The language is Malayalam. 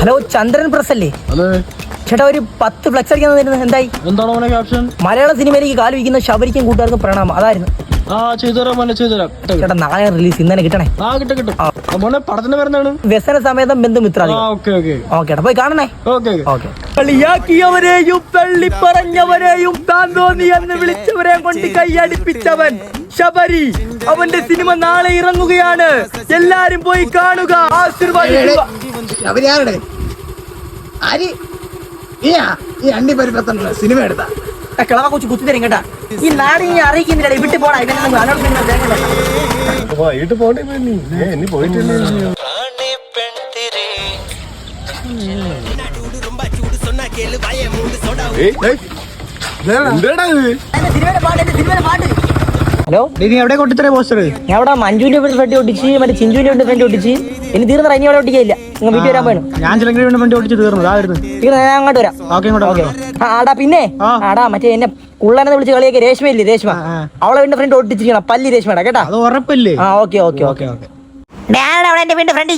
ഹലോ ചന്ദ്രൻ പ്രസ് അല്ലേ? ചേട്ടാ ഒരു പത്ത് ഫ്ലക്സ് അടിക്കാൻ തന്നിരുന്നു. എന്തായി? എന്താണ് ക്യാപ്ഷൻ മലയാള സിനിമയിലേക്ക് കാൽ വയ്ക്കുന്ന ശബരിക്കും കൂട്ടുകാർക്കും പ്രണാമം. അതായിരുന്നു. ആ ചെയ്തുതരാം മോനെ ചെയ്തുതരാം ചേട്ടാ നാളെ റിലീസ് കിട്ടണേ? ആ കിട്ടും കിട്ടും. മോനെ പടത്തിന്റെ പേരെന്താണ്? വ്യസന സമേതം ബന്ധു ആ ഓക്കെ ഓക്കെ. ഓക്കെ പോയി കാണണേ. Okay okay. കളിയാക്കിയവരെയും തള്ളി പറഞ്ഞവരെയും താൻ തോന്നി എന്ന് വിളിച്ചവരെയും കൊണ്ട് കൈയടിപ്പിച്ചവൻ ശബരി. അവന്റെ സിനിമ നാളെ ഇറങ്ങുകയാണ്. എല്ലാരും പോയി കാണുക. ആശീർവാദിക്കുക അവരാരുടെ ആര്? നീയാ ഈ അണ്ടി പരിപ്പത്തുള്ള സിനിമ എടുത്താ. ആ കിളവ കൊച്ചു കുത്തി തരും കേട്ടാ. ഈ നാട് നീ അറിയിക്കുന്നില്ല വിട്ടു പോടാ പോണ്ടേ പോയിട്ടില്ലേ ഹലോ നീ എവിടെ കൊട്ടിത്തരേ പോസ്റ്റർ ഞാൻ അവിടെ മഞ്ജുവിന്റെ ഫ്രണ്ട് ഒട്ടിച്ച് മറ്റേ ചിഞ്ചുവിന്റെ ഫ്രണ്ട് ഒട്ടിച്ച്. ഇനി തീർന്നറ ഇനി അവിടെ ഒട്ടിക്കില്ല നിങ്ങൾ വീട്ടിൽ വരാൻ പോയാണ് ഞാൻ ചിലങ്കി വേണ്ടി ഒട്ടിച്ച് തീർന്നു. അതായിരുന്നു തീർന്ന ഞാൻ അങ്ങോട്ട് വരാം. ഓക്കെ ഇങ്ങോട്ട് ഓക്കെ. ആടാ പിന്നെ? ആടാ മറ്റേ എന്നെ കുള്ളനെ വിളിച്ച് കളിയൊക്കെ രേഷ്മ ഇല്ലേ രേഷ്മ. അവളെ വീണ്ടും ഫ്രണ്ട് ഓടിച്ചിരിക്കണം പല്ലി രേഷ്മയുടെ കേട്ടാ? അത് ഉറപ്പില്ലേ? ആ okay okay okay. Okay okay. അവിടെ എന്റെ വീണ്ടും ഫ്രണ്ട്